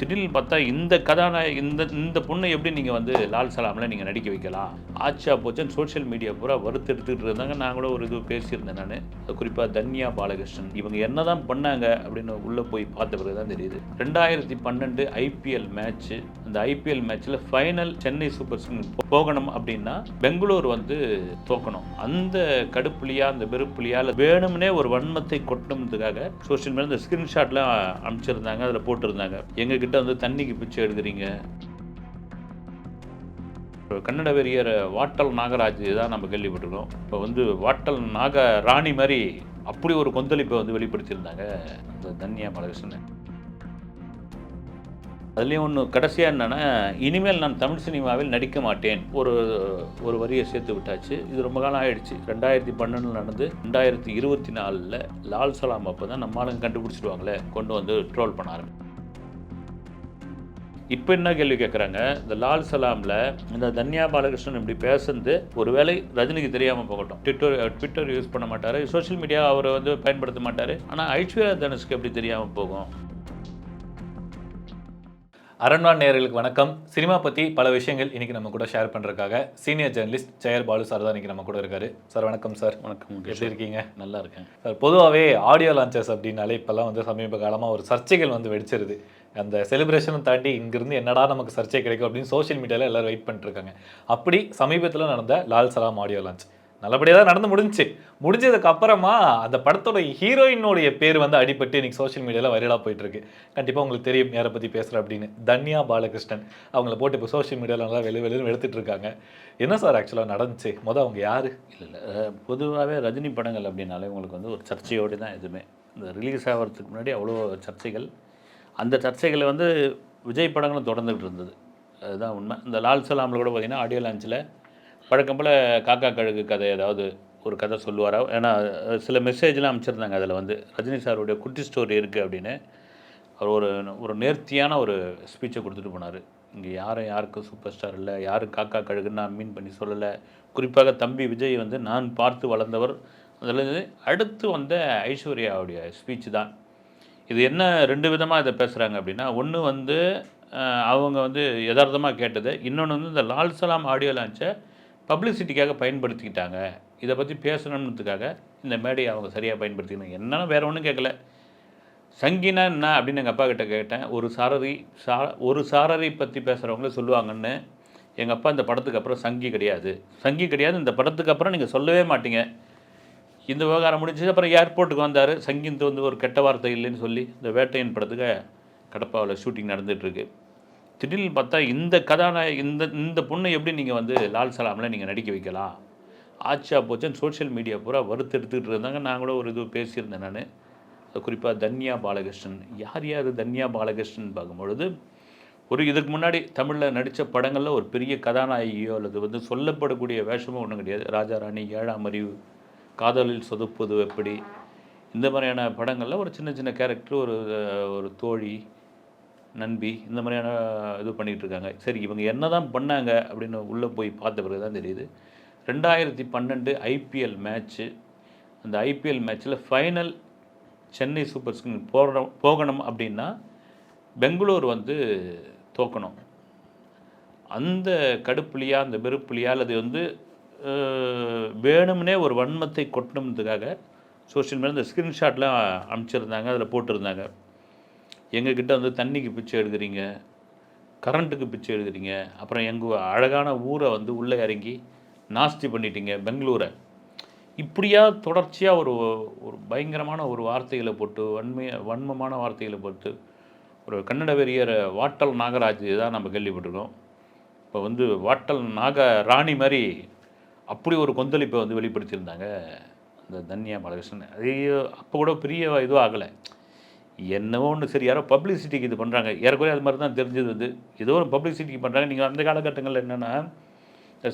திடீர்னு பார்த்தா இந்த கதாநாயக இந்த இந்த பொண்ணை எப்படி நீங்கள் வந்து லால் சலாமில் நீங்கள் நடிக்க வைக்கலாம்? ஆச்சா போச்சுன்னு சோஷியல் மீடியா பூரா வறுத்து எடுத்துக்கிட்டு இருந்தாங்க. நான் கூட ஒரு இது பேசியிருந்தேன் நான். குறிப்பாக தன்யா பாலகிருஷ்ணன். இவங்க என்ன தான் பண்ணாங்க அப்படின்னு உள்ளே போய் பார்த்த பிறகு தான் தெரியுது. ரெண்டாயிரத்தி பன்னெண்டு ஐபிஎல் மேட்ச்சு அந்த ஐபிஎல் மேட்ச்சில் ஃபைனல் சென்னை சூப்பர் கிங் போகணும் அப்படின்னா பெங்களூர் வந்து தோக்கணும். அந்த கடுப்புலியா அந்த வெறுப்புலியா இல்லை வேணும்னே ஒரு வன்மத்தை கொட்டணுன்றதுக்காக சோஷியல் மீடியா இந்த ஸ்க்ரீன்ஷாட்லாம் அனுப்பிச்சிருந்தாங்க அதில் போட்டிருந்தாங்க. எங்ககிட்ட வந்து தண்ணிக்கு பிச்சை எடுக்கிறீங்க? இப்போ கன்னட வெறியர் வாட்டல் நாகராஜ் தான் நம்ம கேள்விப்பட்டிருக்கோம். இப்போ வந்து வாட்டல் நாக ராணி மாதிரி அப்படி ஒரு கொந்தளிப்பை வந்து வெளிப்படுத்தியிருந்தாங்க அந்த தன்யா பாலகிருஷ்ணன். அதுலேயும் ஒன்று கடைசியாக என்னென்னா இனிமேல் நான் தமிழ் சினிமாவில் நடிக்க மாட்டேன். ஒரு ஒரு வரியை சேர்த்து விட்டாச்சு. இது ரொம்ப காலம் ஆயிடுச்சு. ரெண்டாயிரத்தி பன்னெண்டில் நடந்து ரெண்டாயிரத்தி இருபத்தி நாலில் லால் சலாம் அப்போ தான் நம்ம கண்டுபிடிச்சிடுவாங்களே கொண்டு வந்து ட்ரோல் பண்ண ஆரம்பிச்சு இப்போ என்ன கேள்வி கேட்குறாங்க இந்த லால் சலாமில் இந்த தன்யா பாலகிருஷ்ணன் இப்படி பேசுறது ஒருவேளை ரஜினிக்கு தெரியாமல் போகட்டும். ட்விட்டர் ட்விட்டர் யூஸ் பண்ண மாட்டார். சோஷியல் மீடியா அவர் வந்து பயன்படுத்த மாட்டார். ஆனால் ஐஸ்வர்யா தனுஷ்க்கு எப்படி தெரியாமல் போகும்? அரண்வான் நேயர்களுக்கு வணக்கம். சினிமா பற்றி பல விஷயங்கள் இன்னைக்கு நம்ம கூட ஷேர் பண்ணுறதுக்காக senior journalist Jayar Balu sir தான் இன்னைக்கு நம்ம கூட இருக்காரு. சார் வணக்கம் சார் வணக்கம் எப்படி இருக்கீங்க? நல்லா இருக்கேன். சார் பொதுவாகவே ஆடியோ லான்ச்சஸ் அப்படின்னாலே இப்போல்லாம் வந்து சமீப காலமாக ஒரு சர்ச்சைகள் வந்து வெடிச்சிருது. அந்த செலிப்ரேஷனும் தாண்டி இங்கிருந்து என்னடா நமக்கு சர்ச்சை கிடைக்கும் அப்படின்னு சோஷியல் மீடியாவில் எல்லாரும் வெயிட் பண்ணிட்டு இருக்காங்க. அப்படி சமீபத்தில் நடந்த லால் சலாம் ஆடியோ லான்ச் நல்லபடியாக தான் நடந்து முடிஞ்சுச்சு. முடிஞ்சதுக்கு அப்புறமா அந்த படத்தோட ஹீரோயினுடைய பேர் வந்து அடிபட்டு இன்னைக்கு சோஷியல் மீடியாவில் வைரலாக போயிட்டு இருக்கு கண்டிப்பாக உங்களுக்கு தெரியும் யாரை பற்றி பேசுகிறேன் அப்படின்னு. தன்யா பாலகிருஷ்ணன். அவங்கள போட்டு இப்போ சோஷியல் மீடியாவில் நல்லா வெளியே வெளியும் எடுத்துட்டு இருக்காங்க. என்ன சார் ஆக்சுவலாக நடந்துச்சு? மொதல் அவங்க யார்? இல்லை இல்லை. பொதுவாகவே ரஜினி படங்கள் அப்படின்னாலே உங்களுக்கு வந்து ஒரு சர்ச்சையோடு தான் எதுவுமே. இந்த ரிலீஸ் ஆகிறதுக்கு முன்னாடி அவ்வளோ சர்ச்சைகள். அந்த சர்ச்சைகளை வந்து விஜய் படங்களும் தொடர்ந்துகிட்டு இருந்தது. அதுதான் உண்மை. இந்த லால் சலாமில் கூட பார்த்தீங்கன்னா ஆடியோ லான்ச்சில் வழக்கம் போல் காக்கா கழுகு கதை ஏதாவது ஒரு கதை சொல்லுவாரா? ஏன்னா சில மெசேஜ்லாம் அமைச்சிருந்தாங்க அதில் வந்து. ரஜினி சாருடைய குட்டி ஸ்டோரி இருக்குது அப்படின்னு. அவர் ஒரு ஒரு நேர்த்தியான ஒரு ஸ்பீச்சை கொடுத்துட்டு போனார். இங்கே யாரும் யாருக்கும் சூப்பர் ஸ்டார் இல்லை. யாரும் காக்கா கழுகுன்னு நான் மீன் பண்ணி சொல்லலை. குறிப்பாக தம்பி விஜய் வந்து நான் பார்த்து வளர்ந்தவர். அதில் இருந்து அடுத்து வந்த ஐஸ்வர்யாவுடைய ஸ்பீச் தான். இது என்ன ரெண்டு விதமாக இதை பேசுகிறாங்க அப்படின்னா ஒன்று வந்து அவங்க வந்து யதார்த்தமாக கேட்டது. இன்னொன்று வந்து இந்த லால் சலாம் ஆடியோ லான்ச்சை பப்ளிசிட்டிக்காக பயன்படுத்திக்கிட்டாங்க. இதை பற்றி பேசணுன்றதுக்காக இந்த மேடையை அவங்க சரியாக பயன்படுத்திக்கணும் என்னன்னா வேறு ஒன்றும் கேட்கல சங்கினா என்ன அப்படின்னு எங்கள் அப்பா கிட்ட கேட்டேன். ஒரு சாரதி சா ஒரு சாரதி பற்றி பேசுகிறவங்களே சொல்லுவாங்கன்னு. எங்கள் அப்பா இந்த படத்துக்கு அப்புறம் சங்கி கிடையாது. சங்கி கிடையாது. இந்த படத்துக்கு அப்புறம் நீங்கள் சொல்லவே மாட்டீங்க. இந்த விவகாரம் முடிஞ்சு அப்புறம் ஏர்போர்ட்டுக்கு வந்தார். சங்கிந்து வந்து ஒரு கெட்ட வார்த்தை இல்லைன்னு சொல்லி இந்த வேட்டையின் படத்துக்கு கடப்பாவில் ஷூட்டிங் நடந்துகிட்ருக்கு திடீர்னு பார்த்தா இந்த கதாநாயக இந்த இந்த பொண்ணை எப்படி நீங்கள் வந்து லால் சலாமில் நீங்கள் நடிக்க வைக்கலாம்? ஆச்சா போச்சுன்னு சோஷியல் மீடியா பூரா வறுத்து எடுத்துக்கிட்டு இருந்தாங்க. நான் கூட ஒரு இது பேசியிருந்தேன் நான். குறிப்பாக தன்யா பாலகிருஷ்ணன். யார் யார் தன்யா பாலகிருஷ்ணன் பார்க்கும்பொழுது ஒரு இதுக்கு முன்னாடி தமிழில் நடித்த படங்களில் ஒரு பெரிய கதாநாயகியோ அல்லது வந்து சொல்லப்படக்கூடிய வேஷமோ ஒன்றும் கிடையாது. ராஜா ராணி ஏழாம் அறிவு காதலில் சொதுப்புது எப்படி? இந்த மாதிரியான படங்களில் ஒரு சின்ன சின்ன கேரக்டர் ஒரு ஒரு தோழி நண்பி இந்த மாதிரியான இது பண்ணிகிட்டு இருக்காங்க. சரி இவங்க என்ன தான் பண்ணாங்க அப்படின்னு உள்ளே போய் பார்த்த பிறகு தான் தெரியுது. ரெண்டாயிரத்தி பன்னெண்டு ஐபிஎல் மேட்ச்சு அந்த ஐபிஎல் மேட்ச்சில் ஃபைனல் சென்னை சூப்பர் கிங் போகணும் போகணும் அப்படின்னா பெங்களூர் வந்து தோக்கணும். அந்த கடுப்புலியா அந்த வெறுப்புலியா அல்லது வந்து வேணும்னே ஒரு வன்மத்தை கொட்டணுன்றதுக்காக சோஷியல் மீடியா இந்த ஸ்க்ரீன்ஷாட்லாம் அனுப்பிச்சிருந்தாங்க அதில் போட்டிருந்தாங்க. எங்ககிட்ட வந்து தண்ணிக்கு பிச்சை எடுக்கிறீங்க கரண்ட்டுக்கு பிச்சை எடுக்கிறீங்க அப்புறம் எங்கள் அழகான ஊரை வந்து உள்ளே இறங்கி நாஸ்தி பண்ணிட்டீங்க பெங்களூரை. இப்படியா தொடர்ச்சியாக ஒரு ஒரு பயங்கரமான ஒரு வார்த்தைகளை போட்டு வன்மைய வன்மமான வார்த்தைகளை போட்டு ஒரு கன்னட வெறியர் வாட்டல் நாகராஜ் தான் நம்ம கேள்விப்பட்டிருக்கோம். இப்போ வந்து வாட்டல் நாக ராணி மாதிரி அப்படி ஒரு கொந்தளிப்பை வந்து வெளிப்படுத்தியிருந்தாங்க அந்த தன்யா பாலகிருஷ்ணன். அது அப்போ கூட பெரிய இதுவும் ஆகலை என்னவோ ஒன்று சரி யாரோ பப்ளிசிட்டிக்கு இது பண்ணுறாங்க ஏறக்குறைய அது மாதிரி தான் தெரிஞ்சது வந்து. ஏதோ ஒரு பப்ளிசிட்டிக்கு பண்ணுறாங்க நீங்கள் அந்த காலகட்டங்களில் என்னென்னா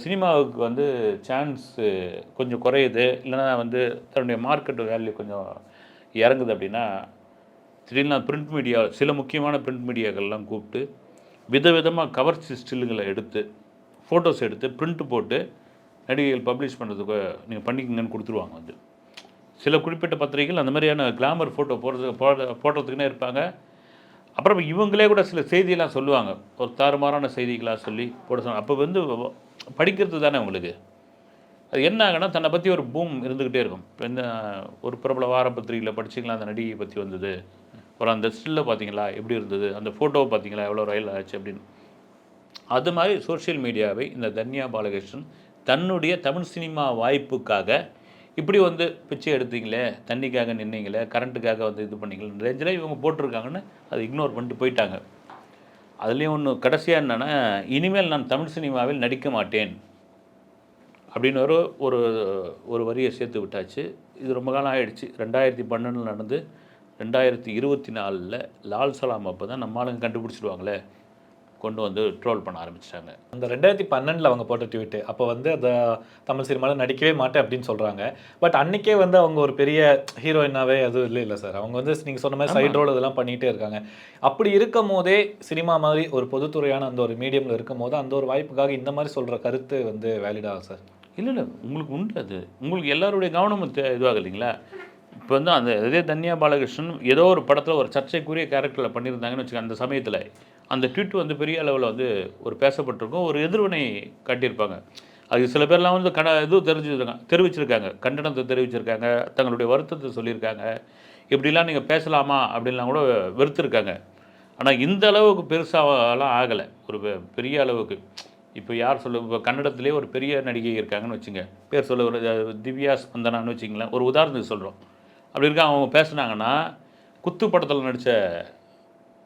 சினிமாவுக்கு வந்து சான்ஸ் கொஞ்சம் குறையுது. இல்லைன்னா வந்து தன்னுடைய மார்க்கெட் வேல்யூ கொஞ்சம் இறங்குது அப்படின்னா திடீர்னு பிரிண்ட் மீடியா சில முக்கியமான பிரிண்ட் மீடியாக்கள்லாம் கூப்பிட்டு விதவிதமாக கவர்ச்சி ஸ்டில்லுங்களை எடுத்து ஃபோட்டோஸ் எடுத்து பிரிண்ட் போட்டு நடிகைகள் பப்ளிஷ் பண்ணுறதுக்கு நீங்கள் பண்ணிக்கிங்கன்னு கொடுத்துருவாங்க வந்து. சில குறிப்பிட்ட பத்திரிகைகள் அந்த மாதிரியான கிளாமர் ஃபோட்டோ போடுறது போட போடுறதுக்குன்னே இருப்பாங்க. அப்புறம் இவங்களே கூட சில செய்தியெல்லாம் சொல்லுவாங்க. ஒரு தாறுமாறான செய்திகளாக சொல்லி போட சொன்னாங்க அப்போ வந்து படிக்கிறது தானே உங்களுக்கு? அது என்ன ஆகுனா தன்னை பற்றி ஒரு பூம் இருந்துக்கிட்டே இருக்கும். இப்போ இந்த ஒரு பிரபல வார பத்திரிகையில் படிச்சிங்களா அந்த நடிகை பற்றி வந்தது. அப்புறம் அந்த ஸ்டில்லை பார்த்தீங்களா? எப்படி இருந்தது? அந்த ஃபோட்டோவை பார்த்தீங்களா? எவ்வளோ ரயில் ஆச்சு அப்படின்னு. அது மாதிரி சோஷியல் மீடியாவை இந்த தன்யா பாலகிருஷ்ணன் தன்னுடைய தமிழ் சினிமா வாய்ப்புக்காக இப்படி வந்து பிச்சை எடுத்தீங்களே தண்ணிக்காக நின்னீங்களே கரண்ட்டுக்காக வந்து இது பண்ணீங்களே ரேஞ்சில் இவங்க போட்டிருக்காங்கன்னு அதை இக்னோர் பண்ணிட்டு போயிட்டாங்க. அதுலேயும் ஒன்று கடைசியாக என்னென்னா இனிமேல் நான் தமிழ் சினிமாவில் நடிக்க மாட்டேன் அப்படின்னு ஒரு ஒரு ஒரு வரியை சேர்த்து விட்டாச்சு. இது ரொம்ப காலம் ஆகிடுச்சு ரெண்டாயிரத்தி பன்னெண்டில் நடந்து ரெண்டாயிரத்தி இருபத்தி நாலில் லால் சலாம் அப்போ தான் நம்ம ஆளுங்க கண்டுபிடிச்சிடுவாங்களே. கொண்டு வந்து ட்ரோல் பண்ண ஆரம்பிச்சிட்டாங்க. அந்த ரெண்டாயிரத்தி பன்னெண்டில் அவங்க போட்ட ட்வீட்டு அப்போ வந்து அந்த தமிழ் சினிமாவில் நடிக்கவே மாட்டேன் அப்படின்னு சொல்கிறாங்க பட் அன்னைக்கே வந்து அவங்க ஒரு பெரிய ஹீரோயினாவே அதுவும் இல்லை இல்லை சார் அவங்க வந்து நீங்கள் சொன்ன மாதிரி சைட் ரோல் இதெல்லாம் பண்ணிகிட்டே இருக்காங்க. அப்படி இருக்கும் போதே சினிமா மாதிரி ஒரு பொதுத்துறையான அந்த ஒரு மீடியமில் இருக்கும் போது அந்த ஒரு வாய்ப்புக்காக இந்த மாதிரி சொல்கிற கருத்து வந்து வேலிடாகும் சார் இல்லை இல்லை. உங்களுக்கு உண்டு அது. உங்களுக்கு எல்லாருடைய கவனமும் இதுவாக இல்லைங்களா? இப்போ வந்து அந்த இதே தன்யா பாலகிருஷ்ணன் ஏதோ ஒரு படத்தில் ஒரு சர்ச்சைக்குரிய கேரக்டரில் பண்ணியிருந்தாங்கன்னு வச்சுக்கோங்க அந்த சமயத்தில். அந்த ட்வீட் வந்து பெரிய அளவில் வந்து ஒரு பேசப்பட்டிருக்கும் ஒரு எதிர்வினை காட்டியிருப்பாங்க. அது சில பேர்லாம் வந்து கட இது தெரிஞ்சிருக்காங்க தெரிவிச்சிருக்காங்க கண்டனத்தை தெரிவிச்சிருக்காங்க தங்களுடைய வருத்தத்தை சொல்லியிருக்காங்க. இப்படிலாம் நீங்கள் பேசலாமா அப்படின்லாம் கூட வெறுத்திருக்காங்க. ஆனால் இந்த அளவுக்கு பெருசாலாம் ஆகலை. ஒரு பெரிய அளவுக்கு. இப்போ யார் சொல்ல இப்போ கன்னடத்திலே ஒரு பெரிய நடிகை இருக்காங்கன்னு வச்சுங்க பேர் சொல்ல ஒரு திவ்யா ஸ்பந்தனான்னு வச்சுங்களேன் ஒரு உதாரணத்துக்கு சொல்கிறோம் அப்படி இருக்க அவங்க பேசுனாங்கன்னா குத்து படத்தில் நடித்த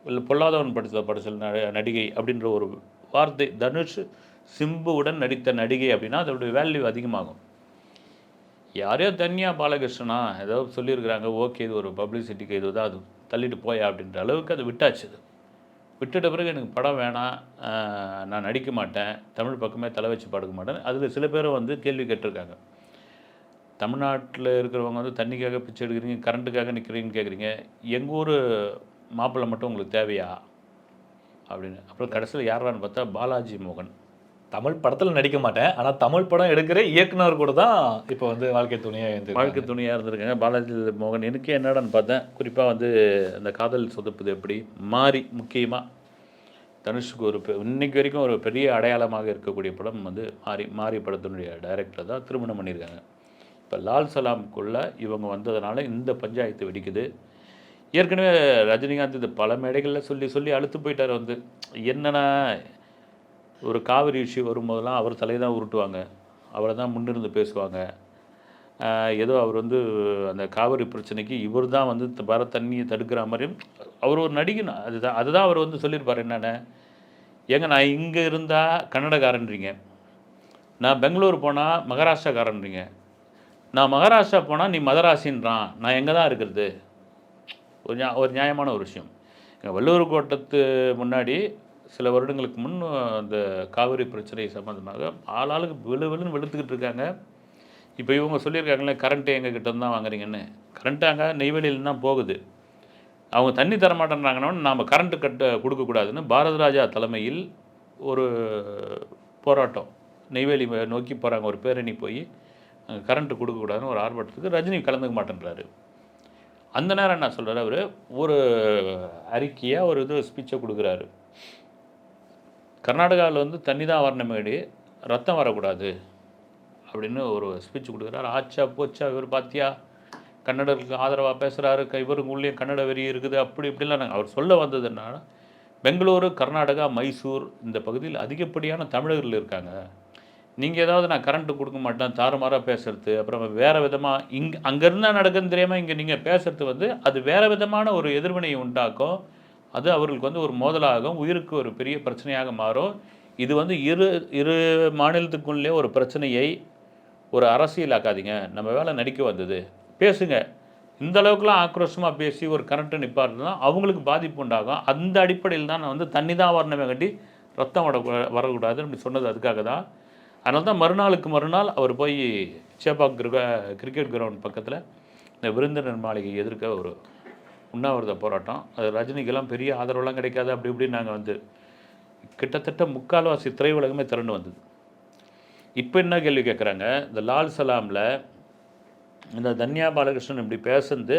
இல்லை பொல்லாதவன் படத்தில் படித்த ந- நடிகை அப்படின்ற ஒரு வார்த்தை தனுஷ் சிம்புவுடன் நடித்த நடிகை அப்படின்னா அதோடைய வேல்யூ அதிகமாகும். யாரையோ தனியாக பாலகிருஷ்ணனா ஏதோ சொல்லியிருக்கிறாங்க ஓகே இது ஒரு பப்ளிசிட்டிக்கு இது தான் அது தள்ளிட்டு போயா அப்படின்ற அளவுக்கு அது விட்டாச்சு அது. விட்டுட்ட பிறகு எனக்கு படம் வேணாம் நான் நடிக்க மாட்டேன் தமிழ் பக்கமே தலை வச்சு படுக்க மாட்டேன் அதில் சில பேரும் வந்து கேள்வி கேட்டிருக்காங்க. தமிழ்நாட்டில் இருக்கிறவங்க வந்து தண்ணிக்காக பிச்சை எடுக்கிறீங்க கரண்ட்டுக்காக நிற்கிறீங்கன்னு கேட்குறீங்க எங்கள் ஊர் மாப்பிள்ளை மட்டும் உங்களுக்கு தேவையா? அப்படின்னு. அப்புறம் கடைசியில் யாரான்னு பார்த்தா பாலாஜி மோகன். தமிழ் படத்தில் நடிக்க மாட்டேன். ஆனால் தமிழ் படம் எடுக்கிற இயக்குனர் கூட தான் இப்போ வந்து வாழ்க்கை துணையாக இருந்து வாழ்க்கை துணையாக இருந்திருக்காங்க. பாலாஜி மோகன். எனக்கு என்னடான்னு பார்த்தேன். குறிப்பாக வந்து அந்த காதல் சொதுப்புது எப்படி? மாறி முக்கியமாக தனுஷுக்கு ஒரு பெ- இன்னைக்கு வரைக்கும் ஒரு பெரிய அடையாளமாக இருக்கக்கூடிய படம் வந்து மாறி மாறி படத்தினுடைய டைரக்டர் தான் திருமணம் பண்ணியிருக்காங்க. இப்போ லால் சலாம்குள்ளே இவங்க வந்ததுனால இந்த பஞ்சாயத்து வெடிக்குது. ஏற்கனவே ரஜினிகாந்த் இது பல மேடைகளில் சொல்லி சொல்லி அழுத்து போயிட்டார் வந்து. என்னென்னா ஒரு காவிரி இஷ்யூ வரும்போதெல்லாம் அவர் தலையை தான் உருட்டுவாங்க. அவரை தான் முன்னிருந்து பேசுவாங்க. ஏதோ அவர் வந்து அந்த காவிரி பிரச்சனைக்கு இவர் தான் வந்து வர தண்ணியை தடுக்கிற மாதிரியும் அவர் ஒரு நடிகன். அதுதான் அதுதான் அவர் வந்து சொல்லியிருப்பார் என்னென்ன. ஏங்க நான் இங்கே இருந்தால் கன்னடக்காரன்றீங்க. நான் பெங்களூர் போனால் மகாராஷ்டிராக்காரன்றீங்க. நான் மகாராஷ்டிரா போனால் நீ மதராசின்றான். நான் எங்கே தான் இருக்கிறது? ஒரு நியா ஒரு நியாயமான ஒரு விஷயம். எங்கள் வள்ளுவர் கோட்டத்து முன்னாடி சில வருடங்களுக்கு முன் அந்த காவிரி பிரச்சனை சம்மந்தமாக ஆளாளுக்கு விழு விழுன்னு வெளுத்துக்கிட்டு இருக்காங்க. இப்போ இவங்க சொல்லியிருக்காங்களே கரண்ட்டு எங்கள் கிட்ட தான் வாங்குறீங்கன்னு. கரண்ட்டு அங்கே நெய்வேலியில் தான் போகுது. அவங்க தண்ணி தரமாட்டேன்றாங்கன்னா நாம் கரண்ட்டு கட்ட கொடுக்கக்கூடாதுன்னு பாரத ராஜா தலைமையில் ஒரு போராட்டம். நெய்வேலி நோக்கி போகிறாங்க ஒரு பேரணி போய் அங்கே கரண்ட்டு கொடுக்கக்கூடாதுன்னு ஒரு ஆர்ப்பாட்டத்துக்கு ரஜினி கலந்துக்க மாட்டேன்றாரு. அந்த நேரம் என்ன சொல்கிறார் அவர்? ஒரு அறிக்கையாக ஒரு இது ஸ்பீச்சை கொடுக்குறாரு. கர்நாடகாவில் வந்து தண்ணி தான் வரணுமேடி ரத்தம் வரக்கூடாது அப்படின்னு ஒரு ஸ்பீச் கொடுக்குறாரு. ஆச்சா போச்சா இவர் பாத்தியா? கன்னடர்களுக்கு ஆதரவாக பேசுகிறாரு இவருக்கு உள்ளே கன்னட வெறி இருக்குது அப்படி இப்படிலாம் நாங்கள் அவர் சொல்ல வந்தது என்னன்னா பெங்களூரு கர்நாடகா மைசூர் இந்த பகுதியில் அதிகப்படியான தமிழர்கள் இருக்காங்க. நீங்கள் ஏதாவது நான் கரண்ட்டு கொடுக்க மாட்டேன் தாறுமாறாக பேசுறது அப்புறம் வேறு விதமாக இங்கே அங்கே இருந்தால் நடக்குதுன்னு தெரியாமல் இங்கே நீங்கள் பேசுறது வந்து அது வேறு விதமான ஒரு எதிர்வினையை உண்டாக்கும். அது அவர்களுக்கு வந்து ஒரு மோதலாகும் உயிருக்கு ஒரு பெரிய பிரச்சனையாக மாறும். இது வந்து இரு இரு மாநிலத்துக்குள்ளே ஒரு பிரச்சனையை ஒரு அரசியலாக்காதீங்க. நம்ம வேலை நடிக்க வந்தது. பேசுங்க. இந்த அளவுக்குலாம் ஆக்ரோஷமாக பேசி ஒரு கரண்ட்டு நிப்பாருன்னா அவங்களுக்கு பாதிப்பு உண்டாகும். அந்த அடிப்படையில் தான் நான் வந்து தண்ணி தான் வரணுமே கட்டி ரத்தம் வர வரக்கூடாதுன்னு அப்படி சொன்னது அதுக்காக தான் அதனால தான் மறுநாளுக்கு மறுநாள் அவர் போய் சேப்பாக் கிரிக கிரிக்கெட் கிரவுண்ட் பக்கத்தில் இந்த விருந்தினர் மாளிகை எதிர்க்க ஒரு உண்ணாவிரத போராட்டம். அது ரஜினிக்கெல்லாம் பெரிய ஆதரவெல்லாம் கிடைக்காது அப்படி இப்படின்னு நாங்கள் வந்து கிட்டத்தட்ட முக்கால்வாசி திரையுலகமே திரண்டு வந்தது. இப்போ என்ன கேள்வி கேட்குறாங்க இந்த லால் சலாமில் இந்த தன்யா பாலகிருஷ்ணன் இப்படி பேசுனது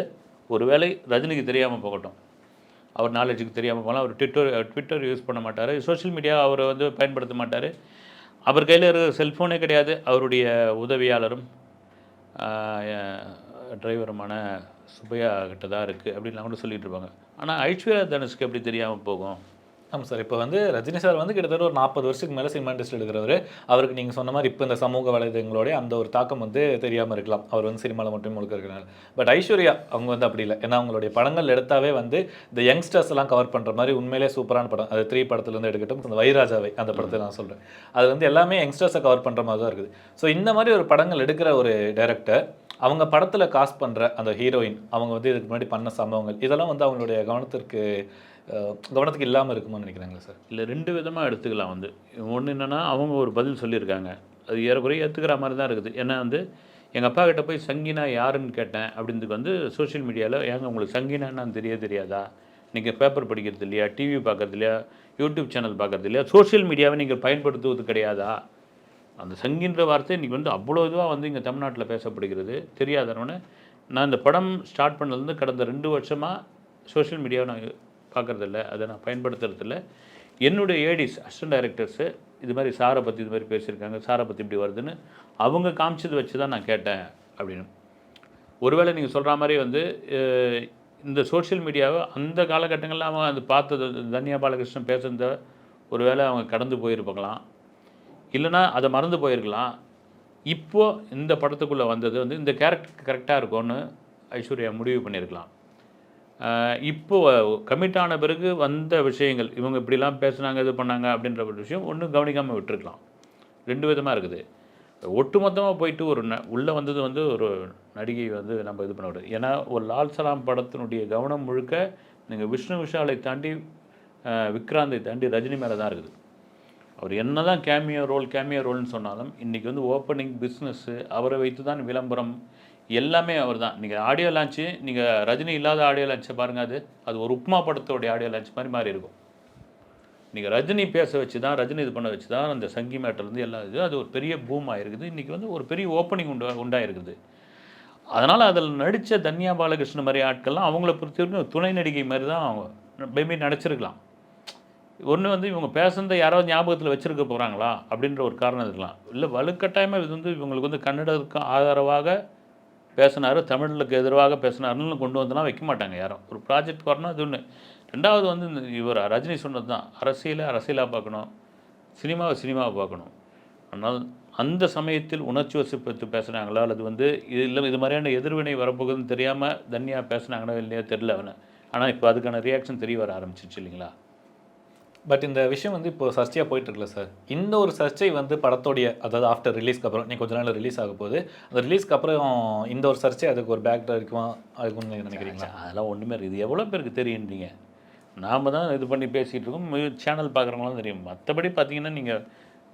ஒருவேளை ரஜினிக்கு தெரியாமல் போகட்டும். அவர் நாலேஜுக்கு தெரியாமல் போகலாம். அவர் ட்விட்டர் ட்விட்டர் யூஸ் பண்ண மாட்டார். சோஷியல் மீடியா அவர் வந்து பயன்படுத்த மாட்டார். அவர் கையில் இருக்கிற செல்ஃபோனே கிடையாது. அவருடைய உதவியாளரும் டிரைவருமான சுபையா கிட்ட தான் இருக்குது அப்படின்லாம் கூட சொல்லிகிட்டு இருப்பாங்க. ஆனால் ஐஸ்வர்யா தனுஷ்க்கு எப்படி தெரியாமல் போகும்? ஆமாம் சார். இப்போ வந்து ரஜினி சார் வந்து கிட்டத்தட்ட ஒரு நாற்பது வருஷத்துக்கு மேலே சினிமா இண்டஸ்ட்ரி எடுக்கிறவர் அவருக்கு நீங்கள் சொன்ன மாதிரி இப்போ இந்த சமூக வலைதளங்களோட அந்த ஒரு தாக்கம் வந்து தெரியாமல் இருக்கலாம். அவர் வந்து சினிமாவில் மட்டும் முழுக்க இருக்கிறனால. பட் ஐஸ்வர்யா அவங்க வந்து அப்படி இல்லை. ஏன்னா அவங்களுடைய படங்கள் எடுத்தாவே வந்து இந்த யங்ஸ்டர்ஸ் எல்லாம் கவர் பண்ணுற மாதிரி உண்மையிலே சூப்பரான படம். அது த்ரீ படத்துலேருந்து எடுக்கட்டும் அந்த வைராஜாவை அந்த படத்தை நான் சொல்கிறேன் அது வந்து எல்லாமே யங்ஸ்டர்ஸை கவர் பண்ணுற மாதிரி தான் இருக்குது. ஸோ இந்த மாதிரி ஒரு படங்கள் எடுக்கிற ஒரு டைரக்டர் அவங்க படத்தில் காஸ்ட் பண்ணுற அந்த ஹீரோயின் அவங்க வந்து இதுக்கு முன்னாடி பண்ண சம்பவங்கள் இதெல்லாம் வந்து அவங்களுடைய கவனத்திற்கு கவனத்துக்கு இல்லாமல் இருக்குமான்னு நினைக்கிறாங்களா சார்? இல்லை ரெண்டு விதமாக எடுத்துக்கலாம் வந்து. ஒன்று என்னென்னா அவங்க ஒரு பதில் சொல்லியிருக்காங்க. அது ஏறக்குறைய ஏற்றுக்கிற மாதிரி தான் இருக்குது. ஏன்னா வந்து எங்கள் அப்பா கிட்ட போய் சங்கினா யாருன்னு கேட்டேன் அப்படின்றதுக்கு வந்து சோஷியல் மீடியாவில் ஏங்க உங்களுக்கு சங்கினான்னு தெரிய தெரியாதா? நீங்கள் பேப்பர் படிக்கிறது இல்லையா? டிவி பார்க்கறது இல்லையா? யூடியூப் சேனல் பார்க்கறது இல்லையா? சோஷியல் மீடியாவை நீங்கள் பயன்படுத்துவது கிடையாதா? அந்த சங்கின்ற வார்த்தை இன்றைக்கி வந்து அவ்வளோ இதுவாக வந்து இங்கே தமிழ்நாட்டில் பேசப்படுகிறது. தெரியாதவொன்னே நான் இந்த படம் ஸ்டார்ட் பண்ணதுலேருந்து கடந்த ரெண்டு வருஷமாக சோஷியல் மீடியாவை நான் பார்க்குறதில்ல அதை நான் பயன்படுத்துறதில்ல. என்னுடைய ஏடிஸ் அசிஸ்டன்ட் டைரக்டர்ஸு இது மாதிரி சாரை பற்றி இது மாதிரி பேசியிருக்காங்க சாரை பற்றி இப்படி வருதுன்னு அவங்க காமிச்சது வச்சு தான் நான் கேட்டேன் அப்படின்னு. ஒருவேளை நீங்கள் சொல்கிற மாதிரி வந்து இந்த சோஷியல் மீடியாவை அந்த காலகட்டங்களில் அவன் அது பார்த்தது தன்யா பாலகிருஷ்ணன் பேசுனத ஒருவேளை அவங்க கடந்து போயிருப்பாங்களாம் இல்லைன்னா அதை மறந்து போயிருக்கலாம். இப்போ இந்த படத்துக்குள்ளே வந்தது வந்து இந்த கேரக்டர் கரெக்டாக இருக்கும்னு ஐஸ்வர்யா முடிவு பண்ணியிருக்கலாம். இப்போது கமிட் ஆன பிறகு வந்த விஷயங்கள் இவங்க இப்படிலாம் பேசுனாங்க இது பண்ணாங்க அப்படின்ற ஒரு விஷயம் ஒன்றும் கவனிக்காமல் விட்டுருக்கலாம். ரெண்டு விதமாக இருக்குது. ஒட்டுமொத்தமாக போயிட்டு ஒரு ந உள்ளே வந்தது வந்து ஒரு நடிகை வந்து நம்ம இது பண்ண முடியாது. ஏன்னா ஒரு லால் சலாம் படத்தினுடைய கவனம் முழுக்க நீங்கள் விஷ்ணு விஷாலை தாண்டி விக்ராந்தை தாண்டி ரஜினி மேலே தான் இருக்குது. அவர் என்ன தான் கேமியோ ரோல் கேமியோ ரோல்னு சொன்னாலும் இன்றைக்கி வந்து ஓப்பனிங் பிஸ்னஸ்ஸு அவரை வைத்து தான் விளம்பரம் எல்லாமே அவர் தான் நீங்கள் ஆடியோ லான்ச்சு நீங்கள் ரஜினி இல்லாத ஆடியோ லான்ச்சை பாருங்கள் அது. அது ஒரு உப்மா படத்தோடைய ஆடியோ லான்ச் மாதிரி மாறி இருக்கும். நீங்கள் ரஜினி பேச வச்சு தான் ரஜினி இது பண்ண வச்சு தான் அந்த சங்கி மேட்டர்லேருந்து எல்லா இது அது ஒரு பெரிய பூம் ஆகிருக்குது இன்றைக்கி வந்து ஒரு பெரிய ஓப்பனிங் உண்டா உண்டாயிருக்குது. அதனால் அதில் நடித்த தன்யா பாலகிருஷ்ணன் மாதிரி ஆட்கள்லாம் அவங்கள பொறுத்த வரைக்கும் துணை நடிகை மாதிரி தான் அவங்க மேபி நடிச்சிருக்கலாம். ஒன்று வந்து இவங்க பேசுனதை யாராவது ஞாபகத்தில் வச்சிருக்க போகிறாங்களா அப்படின்ற ஒரு காரணம் இருக்கலாம். இல்லை வலுக்கட்டாயமாக இது வந்து இவங்களுக்கு வந்து கன்னடத்துக்கு ஆதரவாக பேசினார் தமிழுக்கு எதிராக பேசினாருன்னு கொண்டு வந்தெல்லாம் வைக்க மாட்டாங்க யாரும். ஒரு ப்ராஜெக்ட் வரணும் அது ஒன்று ரெண்டாவது வந்து இந்த இவர் ரஜினி சொன்னது தான் அரசியலை அரசியலாக பார்க்கணும் சினிமாவை சினிமாவை பார்க்கணும். ஆனால் அந்த சமயத்தில் உணர்ச்சி வசிப்பத்து பேசுனாங்களா? அல்லது வந்து இது இல்லை இது மாதிரியான எதிர்வினை வரப்போகுதுன்னு தெரியாமல் தன்யா பேசுனாங்களோ இல்லையா? தெரில அவனை. ஆனால் இப்போ அதுக்கான ரியாக்ஷன் தெரிய வர ஆரம்பிச்சிச்சு இல்லைங்களா? பட் இந்த விஷயம் வந்து இப்போ சர்ச்சையாக போயிட்டு இருக்குல்ல சார் இந்த ஒரு சர்ச்சை வந்து படத்தோடைய அதாவது ஆஃப்டர் ரிலீஸ்க்கு அப்புறம் நீ கொஞ்ச நாள் ரிலீஸ் ஆக போகுது. அந்த ரிலீஸ்க்கு அப்புறம் இந்த ஒரு சர்ச்சை அதுக்கு ஒரு பேக்டர் இருக்குமா? அதுக்குன்னு நீங்க நினைக்கிறீங்களா? அதெல்லாம் ஒன்றுமே இருக்குது இது எவ்வளோ பேருக்கு தெரியுன்றீங்க. நாம் தான் இது பண்ணி பேசிகிட்டு இருக்கோம். சேனல் பார்க்குறவங்களாம் தெரியும். மற்றபடி பார்த்தீங்கன்னா நீங்கள்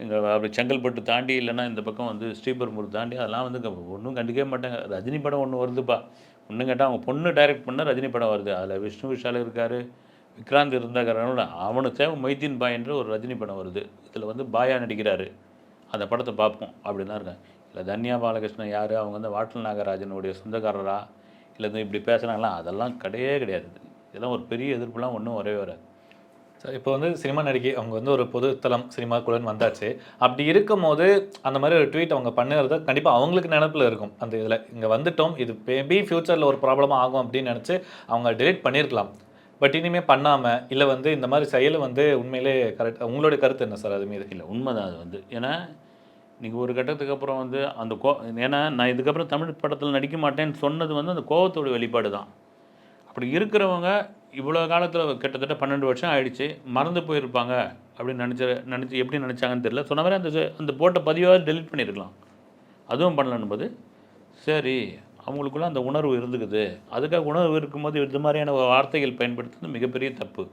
இங்கே அப்படி செங்கல்பட்டு தாண்டி இல்லைன்னா இந்த பக்கம் வந்து ஸ்ரீபெரும்பூர் தாண்டி அதெல்லாம் வந்து ஒன்றும் கண்டுக்கவே மாட்டாங்க. ரஜினி படம் ஒன்று வருதுப்பா. ஒன்றும் கேட்டால் அவங்க பொண்ணு டைரக்ட் பண்ணால் ரஜினி படம் வருது. அதில் விஷ்ணு விஷால் இருக்கார். விக்ராந்த் இருந்தாங்கிறனால அவனுக்கு தேவை மொய்தீன் பாய் என்ற ஒரு ரஜினி படம் வருது. இதில் வந்து பாயா நடிக்கிறாரு. அந்த படத்தை பார்ப்போம் அப்படின்னு தான் இருக்கேன். இல்லை தன்யா பாலகிருஷ்ணன் யார்? அவங்க வந்து வாட்டல் நாகராஜனுடைய சொந்தக்காரரா? இல்லை வந்து இப்படி பேசுகிறாங்களா அதெல்லாம் கிடையவே கிடையாது. இதெல்லாம் ஒரு பெரிய எதிர்ப்புலாம் ஒன்றும் வரவே வராது. சார் இப்போ வந்து சினிமா நடிகை அவங்க வந்து ஒரு பொதுத்தளம் சினிமாக்குள்ளன்னு வந்தாச்சு. அப்படி இருக்கும் போது அந்த மாதிரி ஒரு ட்வீட் அவங்க பண்ணுறது கண்டிப்பாக அவங்களுக்கு நினப்பில் இருக்கும். அந்த இதில் இங்கே வந்துட்டோம். இது மேபி ஃப்யூச்சரில் ஒரு ப்ராப்ளம் ஆகும் அப்படின்னு நினச்சி அவங்க delete பண்ணியிருக்கலாம் பட் இனிமேல் பண்ணாமல் இல்லை வந்து இந்த மாதிரி செயல் வந்து உண்மையிலே கரெக்ட் உங்களுடைய கருத்து என்ன சார்? அது மீது. இல்லை உண்மைதான் அது வந்து. ஏன்னா நீங்கள் ஒரு கட்டத்துக்கு அப்புறம் வந்து அந்த கோ ஏன்னா நான் இதுக்கப்புறம் தமிழ் படத்தில் நடிக்க மாட்டேன்னு சொன்னது வந்து அந்த கோவத்தோட வெளிப்பாடு தான். அப்படி இருக்கிறவங்க இவ்வளோ காலத்தில் கிட்டத்தட்ட பன்னெண்டு வருஷம் ஆயிடுச்சு மறந்து போயிருப்பாங்க அப்படின்னு நினச்ச நினச்சி எப்படி நினச்சாங்கன்னு தெரியல. சொன்ன மாதிரி அந்த அந்த போட்ட பதிவாக டெலிட் பண்ணியிருக்கலாம் அதுவும் பண்ணலன்னும் போது சரி அவங்களுக்குள்ள அந்த உணர்வு இருந்துக்குது. அதுக்காக உணர்வு இருக்கும்போது இது மாதிரியான வார்த்தைகள் பயன்படுத்துறது மிகப்பெரிய தப்பு.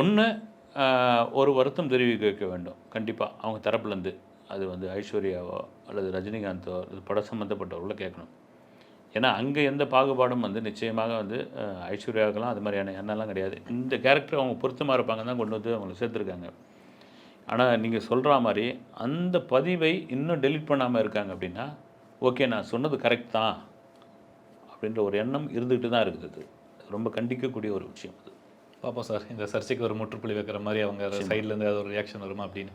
ஒன்று ஒரு வருத்தம் தெரிவிக்க வைக்க வேண்டும். கண்டிப்பாக அவங்க தரப்புலேருந்து அது வந்து ஐஸ்வர்யாவோ அல்லது ரஜினிகாந்தோ அல்லது படம் சம்மந்தப்பட்டவர்களோ கேட்கணும். ஏன்னா அங்கே எந்த பாகுபாடும் வந்து நிச்சயமாக வந்து ஐஸ்வர்யாவுக்கெல்லாம் அது மாதிரியான எண்ணம்லாம் கிடையாது. இந்த கேரக்டர் அவங்க பொருத்தமாக இருப்பாங்க தான் கொண்டு வந்து அவங்களை சேர்த்துருக்காங்க. ஆனால் நீங்கள் சொல்கிற மாதிரி அந்த பதிவை இன்னும் டெலீட் பண்ணாமல் இருக்காங்க அப்படின்னா ஓகே நான் சொன்னது கரெக்ட் தான் அப்படின்ற ஒரு எண்ணம் இருந்துகிட்டு தான் இருக்குது. அது ரொம்ப கண்டிக்கக்கூடிய ஒரு விஷயம் அது. பார்ப்போம் சார் இந்த சர்ச்சைக்கு ஒரு முற்றுப்புள்ளி வைக்கிற மாதிரி அவங்க சைட்லேருந்து ஏதாவது ஒரு ரியாக்ஷன் வருமா அப்படின்னு.